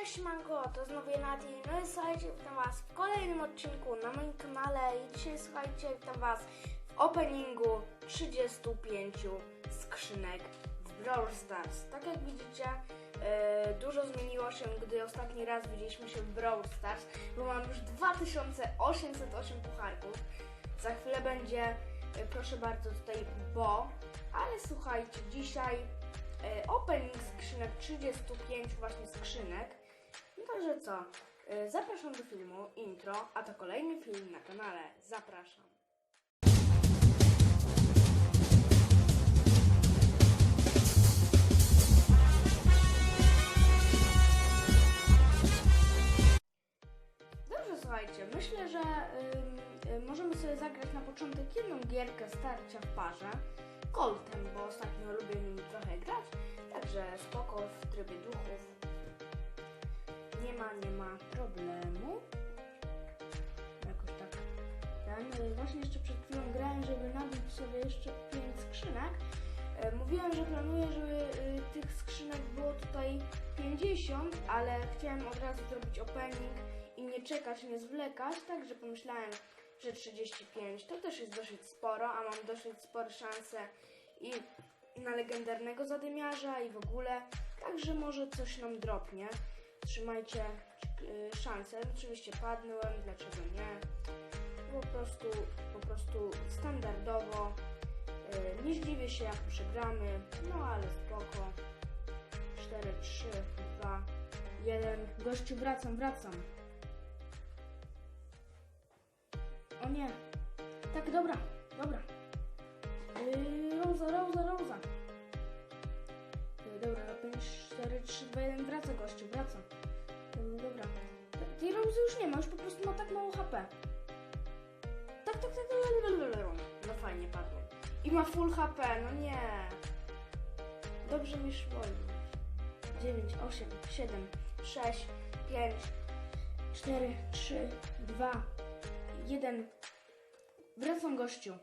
Cześć Mango, to znowu Nati. No i słuchajcie, witam was w kolejnym odcinku na moim kanale i dzisiaj słuchajcie, witam was w openingu 35 skrzynek w Brawl Stars. Tak jak widzicie, e, dużo zmieniło się, gdy ostatni raz widzieliśmy się w Brawl Stars, bo mam już 2808 pucharków. Za chwilę będzie, e, proszę bardzo, tutaj Bo, ale słuchajcie, dzisiaj e, opening skrzynek 35 właśnie skrzynek. Także co? e, Zapraszam do filmu, intro, a to kolejny film na kanale. Zapraszam. Dobrze, słuchajcie, myślę, że ym, y, możemy sobie zagrać na początek jedną gierkę starcia w parze. Coltem, bo ostatnio lubię nim trochę grać, także spoko w trybie duchów. Nie ma, nie ma problemu. Jakoś tak. Ten, y, właśnie jeszcze przed chwilą grałem, żeby nabić sobie jeszcze 5 skrzynek. E, Mówiłem, że planuję, żeby y, tych skrzynek było tutaj 50, ale chciałem od razu zrobić opening i nie czekać, nie zwlekać, także pomyślałem, że 35 to też jest dosyć sporo, a mam dosyć spore szanse i na legendarnego zadymiarza i w ogóle, także może coś nam dropnie. Trzymajcie y, szansę. Oczywiście padnąłem, dlaczego nie? Po prostu, po prostu standardowo. Y, Nie zdziwię się jak przegramy, no ale spoko. 4, 3, 2, 1. Gościu, wracam, wracam. O nie. Tak, dobra, dobra. Yy, Roza, Roza, Roza. Dobra, 5, 4, 3, 2, 1. Wraca gościu, wraca. Yy, dobra. Te- Tej Rozy już nie ma, już po prostu ma tak mało HP. Tak, tak, tak, tak. No fajnie padło. I ma full HP, no nie. Dobrze mi szło. 9, 8, 7, 6, 5, 4, 3, 2, 1. Wracam gościu.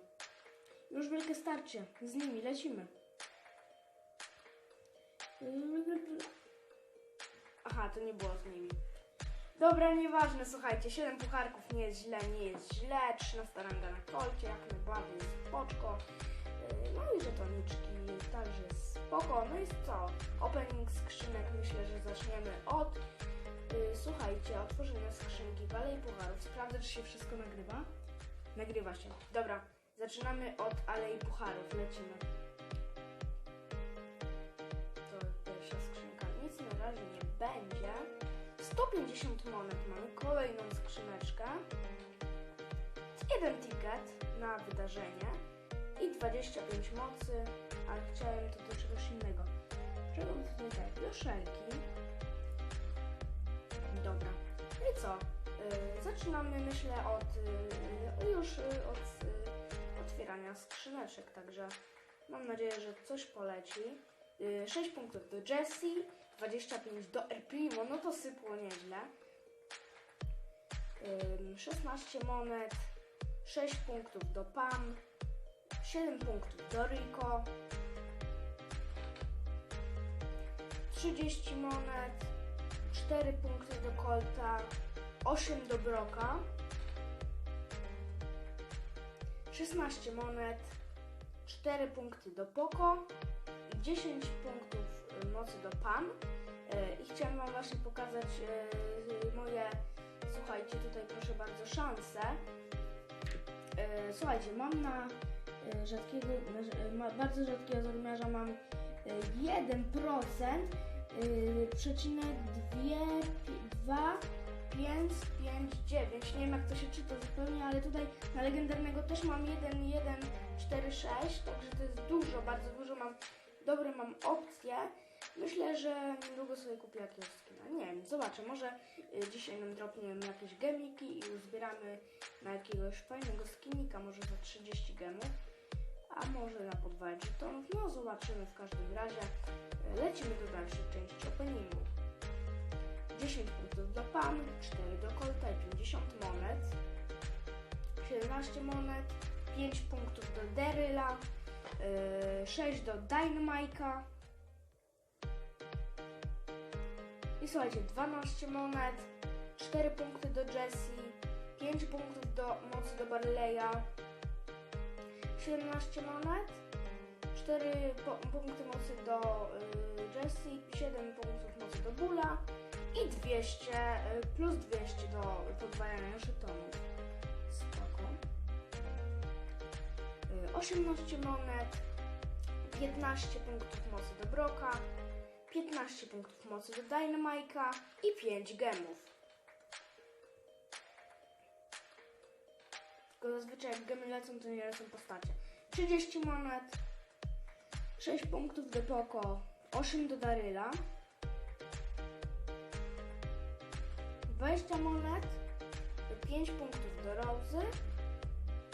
Już wielkie starcie. Z nimi lecimy. Aha, to nie było z nimi. Dobra, nieważne, słuchajcie, 7 pucharków nie jest źle, nie jest źle, 13 ranga na kolcie, jak najbardziej jest spoczko. Yy, No i żetoniczki, także spoko. No i co? Opening skrzynek myślę, że zaczniemy od, yy, słuchajcie, otworzenia skrzynki Alei Pucharów. Sprawdzę, czy się wszystko nagrywa. Nagrywa się. Dobra, zaczynamy od Alei Pucharów, lecimy. Razie nie będzie. 150 monet mamy, kolejną skrzyneczkę. Jeden ticket na wydarzenie i 25 mocy, ale chciałem to do czegoś innego. Czego tutaj tak? Joszelki. Dobra. No i co? Yy, zaczynamy myślę od yy, już yy, od yy, otwierania skrzyneczek, także mam nadzieję, że coś poleci. Yy, 6 punktów do Jessie, 25 do El Primo, no to sypło nieźle. Ym, 16 monet, 6 punktów do Pam, 7 punktów do Rico, 30 monet, 4 punkty do Colta, 8 do Broka, 16 monet, 4 punkty do Poco i 10 punktów mocy do Pam. Y, I chciałam Wam właśnie pokazać y, moje, słuchajcie, tutaj proszę bardzo, szanse. Y, Słuchajcie, mam na y, rzadkiego, bardzo rzadkiego zadymiarza mam y, 1%, y, przecinek 2, 2, 5, 5, 9. Nie wiem jak to się czyta zupełnie, ale tutaj na legendarnego też mam 1, 1, 4, 6, także to jest dużo, bardzo dużo mam, dobre mam opcje. Myślę, że niedługo sobie kupię jakiegoś skina. Nie wiem, zobaczę, może y, dzisiaj nam dropnie jakieś gemiki i uzbieramy na jakiegoś fajnego skinika, może za 30 gemów, a może na po 2 jetonów. No zobaczymy w każdym razie. Y, Lecimy do dalszej części openingu. 10 punktów do Pam, 4 do Colta i 50 monet. 17 monet, 5 punktów do Deryla, yy, 6 do Dynamike'a. I słuchajcie, 12 monet, 4 punkty do Jessie, 5 punktów do mocy do Barleya, 17 monet, 4 po, punkty mocy do y, Jessie, 7 punktów mocy do Bula i 200 y, plus 200 do podwajania żetonów. Spoko. Y, 18 monet, 15 punktów mocy do Broka, 15 punktów mocy. Do Dynamike'a i 5 gemów. Tylko zazwyczaj jak gemy lecą, to nie lecą postacie. 30 monet, 6 punktów do Poco, 8 do Daryla, 20 monet, 5 punktów do Rozy,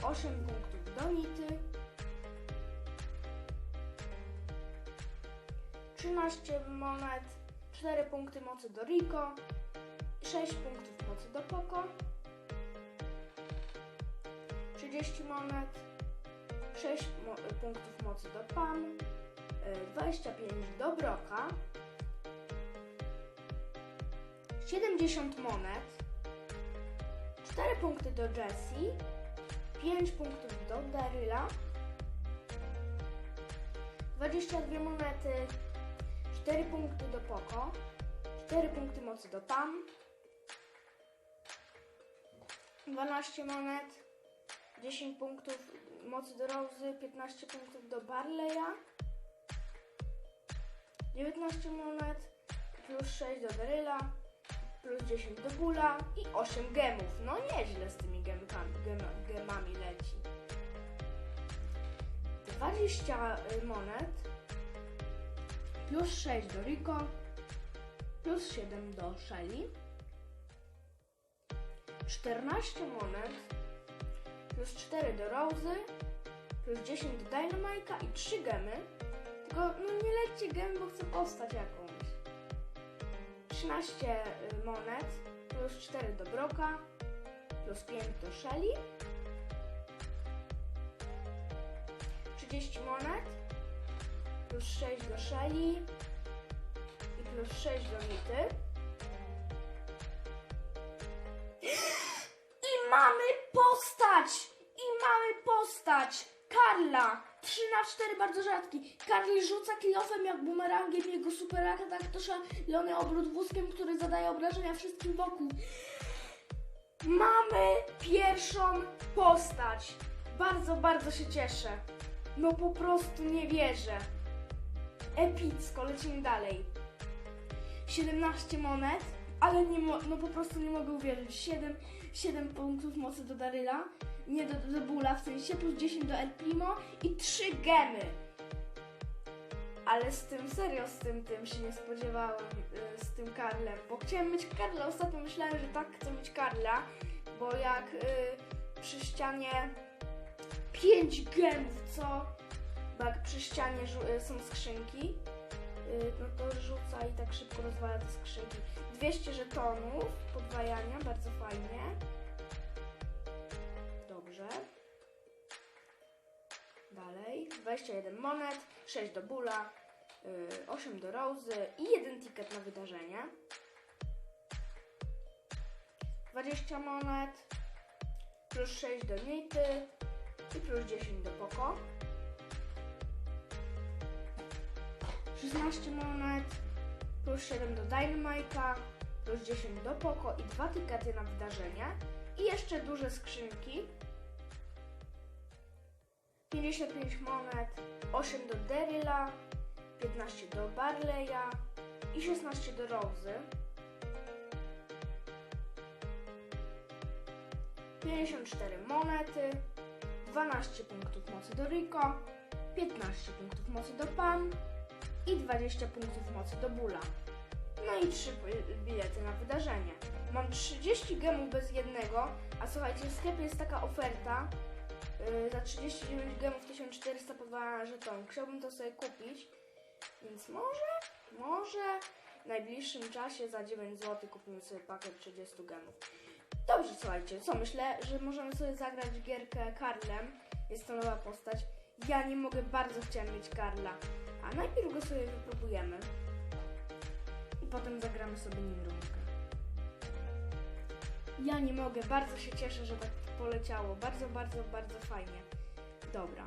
8 punktów do Nity, 13 monet, 4 punkty mocy do Rico, 6 punktów mocy do Poco, 30 monet, 6 mo- punktów mocy do Pam, y, 25 do Broka, 70 monet, 4 punkty do Jessie, 5 punktów do Daryla, 22 monety, 4 punkty do Poco, 4 punkty mocy do Pam, 12 monet, 10 punktów mocy do Rozy, 15 punktów do Barleya, 19 monet, plus 6 do Daryla, plus 10 do Bula i 8 gemów. No nieźle z tymi gemkami, gem, gemami leci. 20 monet, plus 6 do Rico, plus 7 do Shelly, 14 monet, plus 4 do Rozy, plus 10 do Dynamite'a i 3 gemy. Tylko no nie lećcie gemy, bo chcę postać jakąś. 13 y, monet, plus 4 do Broka, plus 5 do Shelly. 30 monet, plus 6 do Shelly i plus 6 do Nity. I mamy postać! I mamy postać! Karla! 3 na 4 bardzo rzadki. Karli rzuca kilofem jak bumerangiem jego super atak to szalony obrót wózkiem, który zadaje obrażenia wszystkim wokół. Mamy pierwszą postać. Bardzo, bardzo się cieszę. No po prostu nie wierzę. Epicko, lecimy dalej. 17 monet, ale nie mo- no po prostu nie mogę uwierzyć. 7, 7 punktów mocy do Daryla, nie do, do Bula w sensie, plus 10 do El Primo i 3 gemy. Ale z tym, serio z tym, tym się nie spodziewałam, y, z tym Karlem, bo chciałem mieć Karla, ostatnio myślałem, że tak chcę mieć Karla, bo jak y, przy ścianie 5 gemów, co? Bo jak przy ścianie y, są skrzynki, y, no to rzuca i tak szybko rozwala te skrzynki. 200 żetonów podwajania, bardzo fajnie. Dobrze. Dalej. 21 monet, 6 do Bula, y, 8 do Rozy i jeden ticket na wydarzenie. 20 monet, plus 6 do Nity i plus 10 do Poco. 16 monet, plus 7 do Dynamite'a, plus 10 do Poco i dwa tykety na wydarzenie. I jeszcze duże skrzynki. 55 monet, 8 do Daryla, 15 do Barleya i 16 do Rozy. 54 monety, 12 punktów mocy do Rico, 15 punktów mocy do Pam i 20 punktów mocy do Bula. No i 3 bilety na wydarzenie. Mam 30 gemów bez jednego, a słuchajcie, w sklepie jest taka oferta yy, za 39 gemów 1400 podwajana żeton. Chciałbym to sobie kupić, więc może, może w najbliższym czasie za 9 zł kupimy sobie pakiet 30 gemów. Dobrze, słuchajcie, co myślę, że możemy sobie zagrać gierkę Karlem. Jest to nowa postać. Ja nie mogę, bardzo chciałem mieć Karla. A najpierw go sobie wypróbujemy. I potem zagramy sobie nim rundkę. Ja nie mogę, bardzo się cieszę, że tak poleciało. Bardzo, bardzo, bardzo fajnie. Dobra,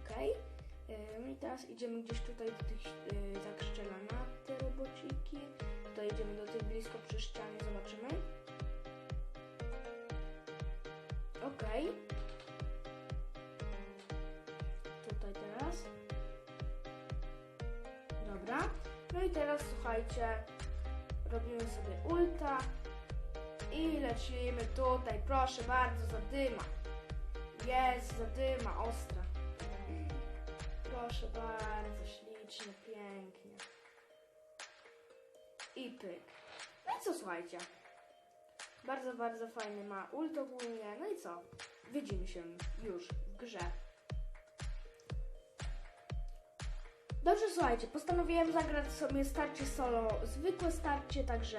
okej. No i teraz idziemy gdzieś tutaj do tych yy, tak strzela na te robociki. Tutaj idziemy do tych blisko przy ścianie, zobaczymy. Okej. Tutaj i teraz słuchajcie, robimy sobie ulta i lecimy tutaj, proszę bardzo, zadyma. Jest zadyma, ostra. Proszę bardzo, ślicznie, pięknie. I pyk. No i co słuchajcie? Bardzo, bardzo fajny ma ult ogólnie. No i co? Widzimy się już w grze. Dobrze, słuchajcie, postanowiłem zagrać sobie starcie solo, zwykłe starcie, także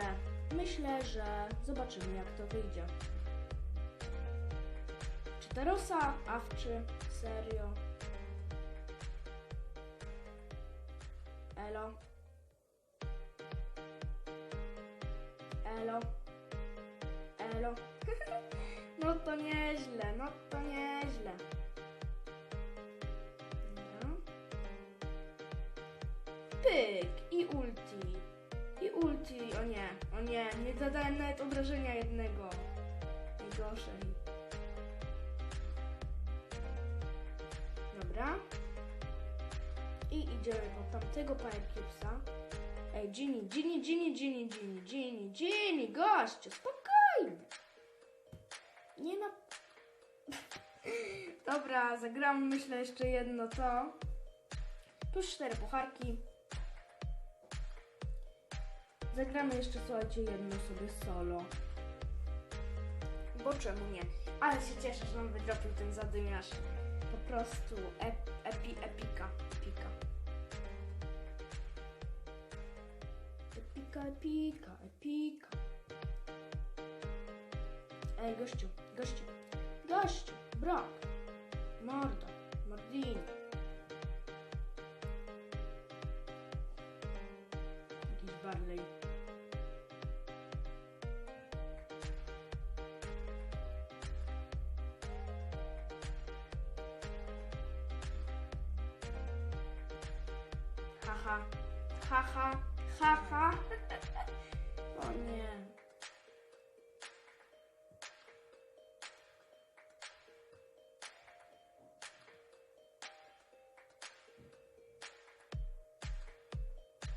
myślę, że zobaczymy jak to wyjdzie. Czy Tarosa, Awczy, serio? Elo? Elo? Elo? no to nieźle, no to nieźle. Pyk i ulti. I ulti, o nie, o nie, nie zadałem nawet obrażenia jednego. Najgorzej. Dobra. I idziemy po tamtego Pirecubesa. Ej, Ginny, Ginny, Ginny, Ginny, Ginny, Ginny, Ginny, gościu, spokojnie. Nie ma... Dobra, zagram myślę jeszcze jedno to. Plus cztery pucharki. Zagramy jeszcze, słuchajcie, jedno sobie solo. Bo czemu nie? Ale się cieszę, że nam wydropił ten zadymiarz. Po prostu ep, epi, epika, epika. Epika, epika, epika. Ej, gościu, gościu, gościu, brok, mordo, mordini. Haha, haha, haha. O nie.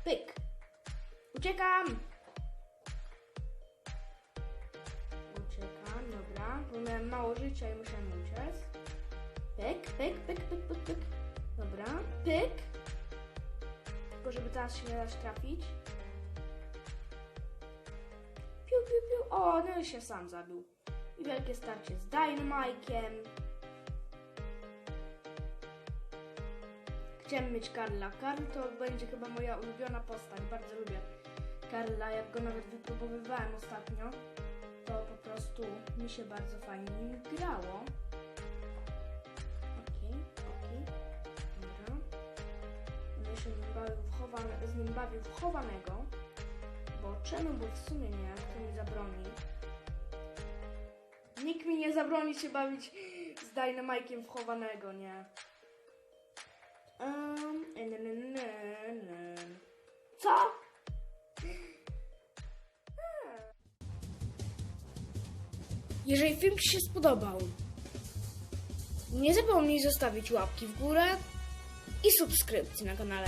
Pyk. Uciekam. Uciekam, dobra. Bo miałem mało życia i musiałem uciec. Pyk, pyk, pyk, pyk, pyk, pyk. Dobra. Pyk. Tylko żeby teraz dać trafić. Piu, piu, piu. O, no i się sam zabił. I wielkie starcie z Dynamike'iem. Chciałem mieć Karla. Karl to będzie chyba moja ulubiona postać. Bardzo lubię Karla. Jak go nawet wypróbowywałem ostatnio, to po prostu mi się bardzo fajnie grało. Chowane, z nim bawił w chowanego. Bo czemu? Bo w sumie nie, kto mi zabroni. Nikt mi nie zabroni się bawić z Dynamike'iem w chowanego, nie. Um, Co? Jeżeli film Ci się spodobał, nie zapomnij zostawić łapki w górę i subskrypcji na kanale.